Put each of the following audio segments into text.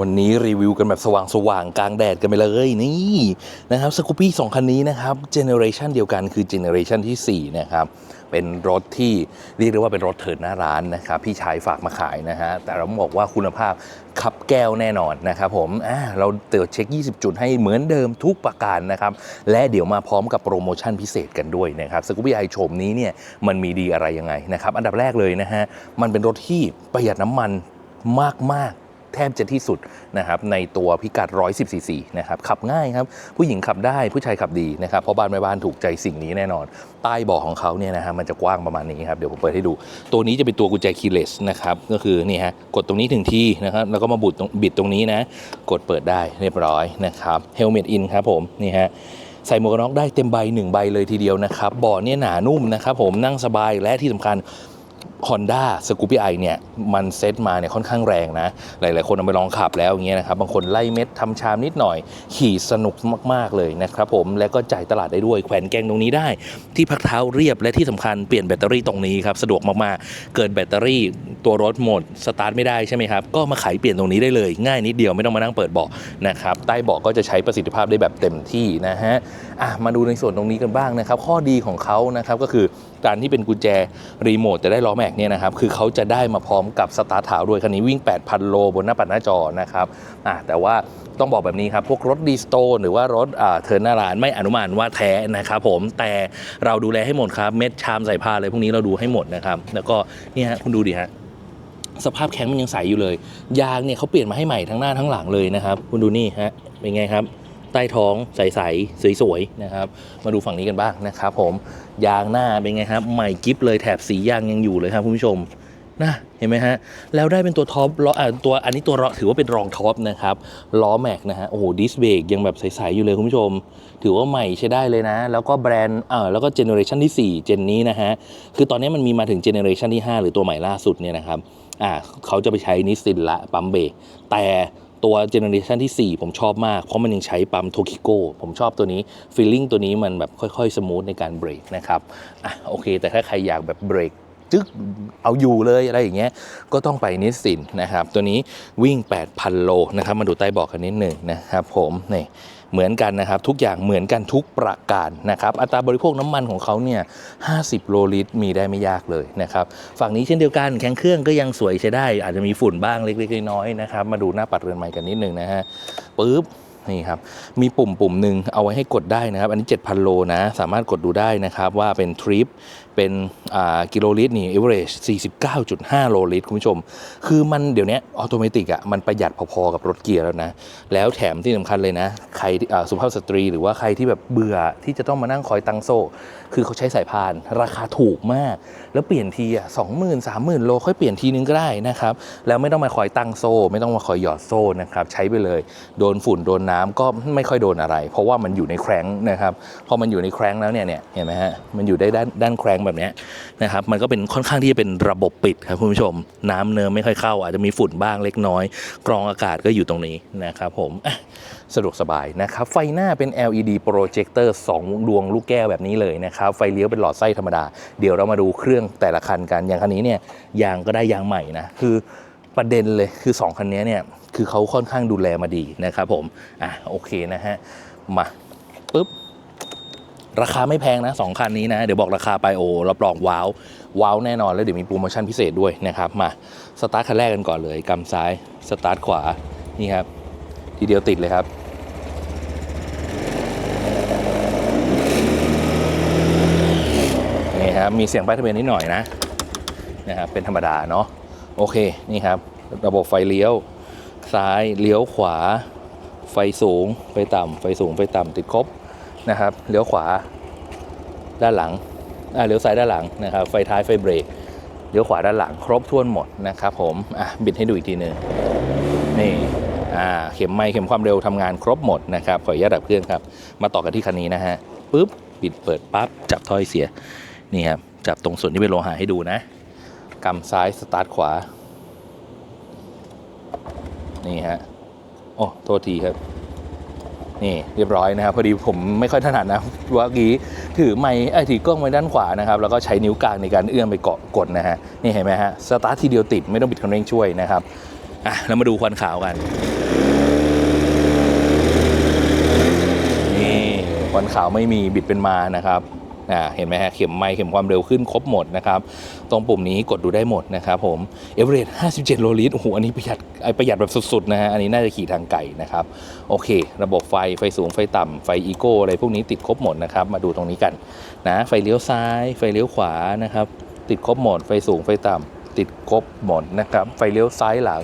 วันนี้รีวิวกันแบบสว่างๆกลางแดดกันไปเลยนี่นะครับสกูปี้สองคันนี้นะครับเจเนอเรชันเดียวกันคือเจเนอเรชันที่4นะครับเป็นรถที่เรียกได้ว่าเป็นรถเถิดหน้าร้านนะครับพี่ชายฝากมาขายนะฮะแต่เราบอกว่าคุณภาพขับแก้วแน่นอนนะครับผมเราเติร์เช็ค 20 จุดให้เหมือนเดิมทุกประการนะครับและเดี๋ยวมาพร้อมกับโปรโมชั่นพิเศษกันด้วยนะครับสกูบี้ไอโฉมนี้เนี่ยมันมีดีอะไรยังไงนะครับอันดับแรกเลยนะฮะมันเป็นรถที่ประหยัดน้ำมันมากๆ แทบจะที่สุดนะครับในตัวพิกัด 110 ซีซีนะครับขับง่ายครับ ผู้หญิงขับได้ผู้ชายขับดีนะครับเพราะบ้านแม่บ้านถูกใจสิ่งนี้แน่นอนใต้เบาะของเขาเนี่ยนะฮะมันจะกว้างประมาณนี้ครับ เดี๋ยวผมเปิดให้ดู ตัวนี้จะเป็นตัวกุญแจคีย์เลสนะครับก็คือนี่ฮะกดตรงนี้ถึงที่นะครับแล้วก็มาบุดตรงบิดตรงนี้นะ กดเปิดได้เรียบร้อยนะครับเฮลเมตอินครับผมนี่ฮะใส่หมวกกันน็อกได้เต็มใบหนึ่งใบเลยทีเดียวนะครับเบาะเนี่ยหนานุ่มนะครับผมนั่งสบายและที่สำคัญ Honda s c o o p y i เนี่ยมันเซตมาเนี่ยค่อนข้างแรงนะ หลายๆ คนเอาไปลองขับแล้วอย่างเงี้ยนะครับ บางคนไล่เม็ดทำชามนิดหน่อย ขี่สนุกมาก ๆ เลยนะครับผมแล้วก็จ่ายตลาดได้ด้วย แขวนแกงตรงนี้ได้ ที่พักเท้าเรียบและที่สำคัญเปลี่ยนแบตเตอรี่ตรงนี้ครับ สะดวกมาก ๆ เกิดแบตเตอรี่ตัวรถหมด สตาร์ทไม่ได้ใช่ไหมครับ ก็มาไขเปลี่ยนตรงนี้ได้เลย ง่ายนิดเดียวไม่ต้องมานั่งเปิดเบาะนะครับใต้เบาะก็จะใช้ประสิทธิภาพได้แบบเต็มที่นะฮะอะมาดูในส่วนตรงนี้กันบ้างนะครับข้อดีของเขานะครับก็คือการที่เป็นกุญแจรีโมทจะได้ล้อแม็กเนี่ยนะครับคือเขาจะได้มาพร้อมกับสตาร์ทเท้าด้วยคันนี้วิ่ง 8,000 โลบนหน้าปัดหน้าจอนะครับอะแต่ว่าต้องบอกแบบนี้ครับ พวกรถดีสโตนหรือว่ารถเทิร์นหน้ารานไม่อนุมานว่าแท้นะครับผมแต่เราดูแลให้หมดครับ เม็ดชามใส่ผ้าอะไรพวกนี้เราดูให้หมดนะครับ แล้วก็เนี่ยฮะคุณดูดิฮะสภาพแข็งมันยังใสอยู่เลย ยางเนี่ยเขาเปลี่ยนมาให้ใหม่ทั้งหน้าทั้งหลังเลยนะครับ คุณดูนี่ฮะเป็นไงครับ ใต้ท้องใสๆสวยๆนะครับ มาดูฝั่งนี้กันบ้างนะครับผมยางหน้าเป็นไงครับใหม่กิฟเลยแถบสียางยังอยู่เลยครับคุณผู้ชมนะเห็นไหมฮะ แล้วได้เป็นตัวท็อปล้ออ่าตัวอันนี้ตัวรอถือว่าเป็นรองท็อปนะครับล้อแม็กนะฮะโอ้โหดิสเบรกยังแบบใสๆอยู่เลยคุณผู้ชม ถือว่าใหม่ใช้ได้เลยนะ แล้วก็แบรนด์เออแล้วก็เจเนอเรชันที่4เจนนี้นะฮะ คือตอนนี้มันมีมาถึงเจเนอเรชันที่ 5 หรือตัวใหม่ล่าสุดเนี่ยนะครับอ่าเขาจะไปใช้นิสซินละปั๊มเบรกแต่ ตัวเจเนอเรชันที่ 4 ผมชอบมาก เพราะมันยังใช้ปั๊มโทคิโกผมชอบตัวนี้ฟีลลิ่งตัวนี้มันแบบค่อยๆ สมูทในการเบรกนะครับอะโอเค แต่ถ้าใครอยากแบบเบรกจึ๊กเอาอยู่เลยอะไรอย่างเงี้ยก็ต้องไปนิสสินนะครับ ตัวนี้วิ่ง 8,000 โลนะครับมาดูใต้เบอกกันนิดหนึ่งนะครับผมนี่ เหมือนกันนะครับ ทุกอย่างเหมือนกันทุกประการนะครับอัตราบริโภคน้ำมันของเขาเนี่ย50 โลลิตรมีได้ไม่ยากเลยนะครับฝั่งนี้เช่นเดียวกันแข็งเครื่องก็ยังสวยใช้ได้ อาจจะมีฝุ่นบ้างเล็กๆน้อยๆนะครับมาดูหน้าปัดเรือนใหม่กันนิดนึงนะฮะปึ๊บนี่ครับ มีปุ่มปุ่มหนึ่งเอาไว้ให้กดได้นะครับ อันนี้ 7,000 โลนะ สามารถกดดูได้นะครับว่าเป็นทริปเป็นกิโลลิตรนี่ average 49.5 โลลิตรคุณผู้ชม คือมันเดี๋ยวนี้ออโตเมติกอะมันประหยัดพอๆกับรถเกียร์แล้วนะ แล้วแถมที่สำคัญเลยนะ ใครสุภาพสตรีหรือว่าใครที่แบบเบื่อที่จะต้องมานั่งคอยตังโซ่ คือเขาใช้สายพาน ราคาถูกมาก แล้วเปลี่ยนทีอะสองหมื่นสามหมื่นโลค่อยเปลี่ยนทีนึงก็ได้นะครับ แล้วไม่ต้องมาคอยตั้งโซ่ ไม่ต้องมาคอยหยอดโซ่นะครับใช้ไปเลย โดนฝุ่นโดนน้ำก็ไม่ค่อยโดนอะไร เพราะว่ามันอยู่ในแคร้งนะครับพอมันอยู่ในแคร้งแล้วเนี่ยเนี่ยเห็นไหมฮะมันอยู่ได้ด้านด้านแคร้งแบบนี้นะครับมันก็เป็นค่อนข้างที่จะเป็นระบบปิดครับคุณผู้ชม น้ำเนิมไม่ค่อยเข้า อาจจะมีฝุ่นบ้างเล็กน้อย กรองอากาศก็อยู่ตรงนี้นะครับผมสะดวกสบายนะครับ ไฟหน้าเป็น LED โปรเจคเตอร์2ดวงลูกแก้วแบบนี้เลยนะครับ ไฟเลี้ยวเป็นหลอดไส้ธรรมดา เดี๋ยวเรามาดูเครื่องแต่ละคันกัน อย่างคันนี้เนี่ยยางก็ได้ยางใหม่นะ คือประเด็นเลยคือ 2 คันนี้เนี่ย คือเขาค่อนข้างดูแลมาดีนะครับผม อะโอเคนะฮะ มาปุ๊บ ราคาไม่แพงนะสองคันนี้นะ เดี๋ยวบอกราคาไปโอรับรองว้าวว้าวแน่นอนแล้วเดี๋ยวมีโปรโมชั่นพิเศษด้วยนะครับ มาสตาร์ทคันแรกกันก่อนเลยกำซ้ายสตาร์ทขวานี่ครับ ทีเดียวติดเลยครับ นี่ครับ มีเสียงป้ายทะเบียนนิดหน่อยนะนะครับเป็นธรรมดาเนาะโอเคนี่ครับ ระบบไฟเลี้ยว ซ้ายเลี้ยวขวา ไฟสูงไฟต่ำไฟสูงไฟต่ำติดครบ นะครับเลี้ยวขวาด้านหลังอ่าเลี้ยวซ้ายด้านหลังนะครับไฟท้ายไฟเบรกเลี้ยวขวาด้านหลังครบถ้วนหมดนะครับผมอะบิดให้ดูอีกทีหนึ่งนี่อ่าเข็มไม้เข็มความเร็วทำงานครบหมดนะครับขออนุญาตดับเครื่องครับ มาต่อกันที่คันนี้นะฮะปุ๊บปิดเปิดปั๊บจับถ้อยเสียนี่ครับจับตรงส่วนที่เป็นโลหะให้ดูนะกำซ้ายสตาร์ทขวา นี่ฮะโอ้โทษทีครับ นี่เรียบร้อยนะครับพอดีผมไม่ค่อยถนัดนะว่ากี้ถือไม้ไอ้ถือกล้องไว้ด้านขวานะครับแล้วก็ใช้นิ้วกลางในการเอื้อมไปเกาะกดนะฮะนี่เห็นไหมฮะสตาร์ททีเดียวติดไม่ต้องบิดคันเร่งช่วยนะครับอะเรามาดูควันขาวกันนี่ควันขาวไม่มีบิดเป็นมานะครับ อ่าเห็นไหมฮะเข็มไม้เข็มความเร็วขึ้นครบหมดนะครับ ตรงปุ่มนี้กดดูได้หมดนะครับผมเอเวอเรส57 โลลิตรโอ้โหอันนี้ประหยัดไอประหยัดแบบสุดๆนะฮะอันนี้น่าจะขี่ทางไกลนะครับโอเค ระบบไฟไฟสูงไฟต่ำไฟอีโก้อะไรพวกนี้ติดครบหมดนะครับมาดูตรงนี้กันนะไฟเลี้ยวซ้าย ไฟเลี้ยวขวานะครับติดครบหมดไฟสูงไฟต่ำติดครบหมดนะครับไฟเลี้ยวซ้ายหลัง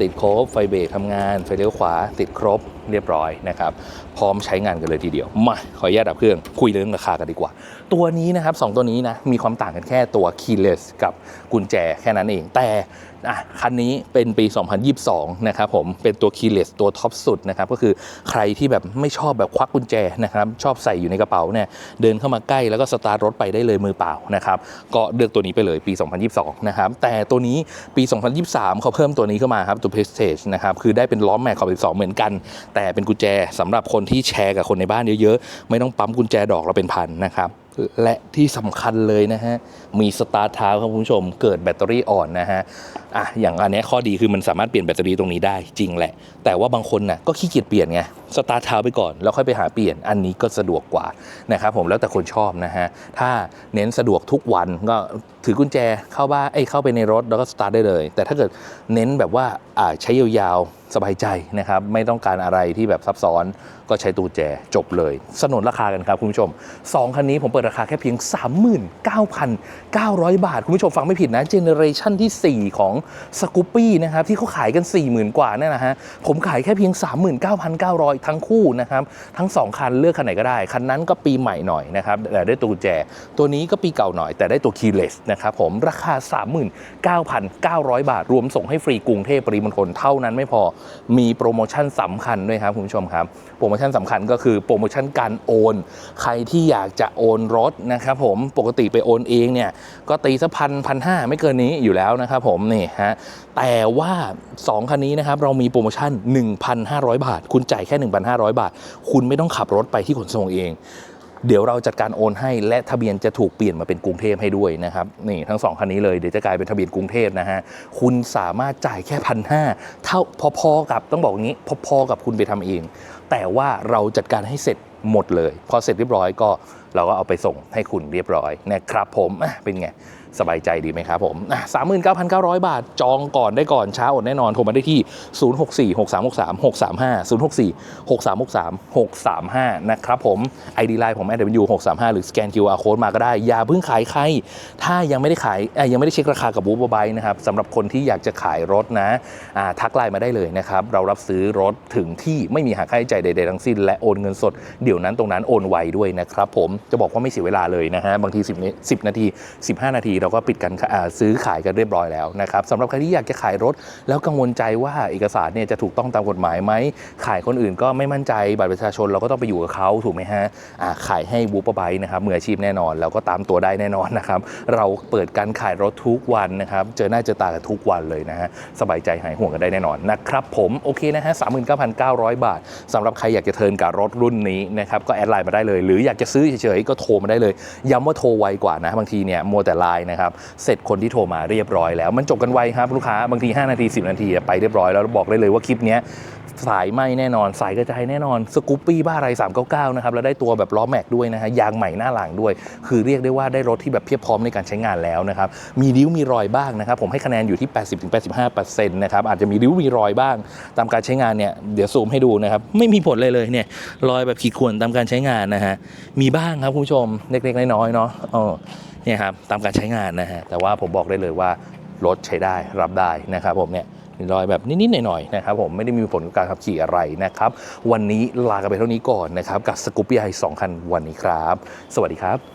ติดครบไฟเบรกทำงาน ไฟเลี้ยวขวาติดครบ เรียบร้อยนะครับ พร้อมใช้งานกันเลยทีเดียว มา ขออนุญาตดับเครื่อง คุยเรื่องราคากันดีกว่า ตัวนี้นะครับสองตัวนี้นะ มีความต่างกันแค่ตัว keyless กับกุญแจแค่นั้นเอง แต่อะคันนี้เป็นปี 2022 นะครับผม เป็นตัว keyless ตัวท็อปสุดนะครับ ก็คือใครที่แบบไม่ชอบแบบควักกุญแจนะครับ ชอบใส่อยู่ในกระเป๋าเนี่ยเดินเข้ามาใกล้แล้วก็สตาร์ทรถไปได้เลยมือเปล่านะครับ ก็เลือกตัวนี้ไปเลยปี 2022 นะครับ แต่ตัวนี้ปี 2023 เขาเพิ่มตัวนี้เข้ามาครับตัว Prestige นะครับ คือได้เป็นล้อแม็กขอบ12 เหมือนกันแต่เป็นกุญแจสำหรับคนที่แชร์กับคนในบ้านเยอะๆ ไม่ต้องปั๊มกุญแจดอกเราเป็นพันนะครับ และที่สำคัญเลยนะฮะ มีสตาร์ทเท้าครับคุณผู้ชม เกิดแบตเตอรี่อ่อนนะฮะอะอย่างอันนี้ข้อดีคือมันสามารถเปลี่ยนแบตเตอรี่ตรงนี้ได้จริงแหละ แต่ว่าบางคนน่ะก็ขี้เกียจเปลี่ยนไงสตาร์ทเท้าไปก่อนแล้วค่อยไปหาเปลี่ยนอันนี้ก็สะดวกกว่านะครับผมแล้วแต่คนชอบนะฮะถ้าเน้นสะดวกทุกวันก็ถือกุญแจเข้าบ้านเอ้เข้าไปในรถแล้วก็สตาร์ทได้เลย แต่ถ้าเกิดเน้นแบบว่าอ่าใช้ยาว สบายใจนะครับ ไม่ต้องการอะไรที่แบบซับซ้อนก็ใช้ตู้แจจบเลย สนนราคากันครับคุณผู้ชม 2 คันนี้ผมเปิดราคาแค่เพียง 39,900 บาท คุณผู้ชมฟังไม่ผิดนะเจเนอเรชันที่ 4 ของสกูปปี้นะครับ ที่เขาขายกัน 40,000 กว่าเนี่ยนะฮะ ผมขายแค่เพียง 39,900 ทั้งคู่นะครับ ทั้ง 2 คันเลือกคันไหนก็ได้ คันนั้นก็ปีใหม่หน่อยนะครับแต่ได้ตัวกุญแจ ตัวนี้ก็ปีเก่าหน่อย แต่ได้ตัวคีย์เลสนะครับผมราคา 39,900 บาท รวมส่งให้ฟรีกรุงเทพปริมณฑลเท่านั้นไม่พอมีโปรโมชั่นสำคัญด้วยครับคุณผู้ชมครับ โปรโมชั่นสำคัญก็คือโปรโมชั่นการโอน ใครที่อยากจะโอนรถนะครับผมปกติไปโอนเองเนี่ยก็ตีสักพันพันห้าไม่เกินนี้อยู่แล้วนะครับผมนี่ฮะแต่ว่า 2 คันนี้นะครับเรามีโปรโมชั่น 1,500 บาท คุณจ่ายแค่ 1,500 บาท คุณไม่ต้องขับรถไปที่ขนส่งเอง เดี๋ยวเราจัดการโอนให้และทะเบียนจะถูกเปลี่ยนมาเป็นกรุงเทพให้ด้วยนะครับนี่ทั้งสองคันนี้เลยเดี๋ยวจะกลายเป็นทะเบียนกรุงเทพนะฮะคุณสามารถจ่ายแค่พันห้าเท่าพอๆกับต้องบอกอย่างนี้พอๆกับคุณไปทำเอง แต่ว่าเราจัดการให้เสร็จหมดเลย พอเสร็จเรียบร้อยก็เราก็เอาไปส่งให้คุณเรียบร้อยนะครับผมเป็นไง สบายใจดีไหมครับผมสามหมื่นเก้าพันเก้าร้อยบาท จองก่อนได้ก่อนช้าอดแน่นอน โทรมาได้ที่ 0 6 4 6 3 6 3 6 3 5 0 6 4 6 3 6 3 6 3 5 นะครับผม ID Line ผม w 6 3 5 หรือสแกน QR Code มาก็ได้ อย่าเพิ่งขายใคร ถ้ายังไม่ได้ขายยังไม่ได้เช็คราคากับบูบายนะครับสำหรับคนที่อยากจะขายรถนะทักไลน์มาได้เลยนะครับ เรารับซื้อรถถึงที่ไม่มีหักค่าใช้จ่ายใดๆทั้งสิ้น และโอนเงินสดเดี๋ยวนั้นตรงนั้นโอนไวด้วยนะครับผมจะบอกว่าไม่เสียเวลาเลยนะฮะบางที 10 นาที 15 นาทีเราก็ปิดกันซื้อขายกันเรียบร้อยแล้วนะครับสำหรับใครที่อยากจะขายรถ แล้วกังวลใจว่าเอกสารเนี่ยจะถูกต้องตามกฎหมายไหมขายคนอื่นก็ไม่มั่นใจบัตรประชาชนเราก็ต้องไปอยู่กับเขาถูกไหมฮะขายให้วูปไบนะครับมืออาชีพแน่นอนแล้วก็ตามตัวได้แน่นอนนะครับเราเปิดการขายรถทุกวันนะครับเจอหน้าเจอตากันทุกวันเลยนะฮะสบายใจหายห่วงกันได้แน่นอนนะครับผมโอเคนะฮะสามหมื่นเก้าพันเก้าร้อยบาทสำหรับใครอยากจะเทินกับรถรุ่นนี้นะครับก็แอดไลน์มาได้เลย หรืออยากจะซื้อเฉยๆก็โทรมาได้เลย ย้ำว่าโทรไวกว่านะบางทีเนี่ยมัวแต่ไลน์นะครับ เสร็จคนที่โทรมาเรียบร้อยแล้ว มันจบกันไวครับลูกค้าบางที 5 นาที 10 นาทีไปเรียบร้อยแล้วบอกได้เลยว่าคลิปนี้สายไหมแน่นอน สายกระจายแน่นอนสกูปปี้บ้าอะไร 399 นะครับ แล้วได้ตัวแบบล้อแม็กด้วยนะฮะยางใหม่หน้าหลังด้วย คือเรียกได้ว่าได้รถที่แบบเพียบพร้อมในการใช้งานแล้วนะครับ มีริ้วมีรอยบ้างนะครับ ผมให้คะแนนอยู่ที่ 80-85%นะครับ อาจจะมีริ้วมีรอยบ้าง ตามการใช้งานเนี่ยเดี๋ยวซูมให้ดูนะครับ ไม่มีผลเลยเลยเนี่ยรอยแบบขีดข่วนตามการใช้งานนะฮะมีบ้างครับคุณผู้ชมเล็กๆน้อยๆเนาะ เนี่ยครับตามการใช้งานนะฮะแต่ว่าผมบอกได้เลยว่ารถใช้ได้รับได้นะครับผมเนี่ยมีรอยแบบนิดๆหน่อยๆนะครับผมไม่ได้มีผลกับการขับขี่อะไรนะครับ วันนี้ลากันไปเท่านี้ก่อนนะครับ กับสกูปปี้ไอสองคันวันนี้ครับ สวัสดีครับ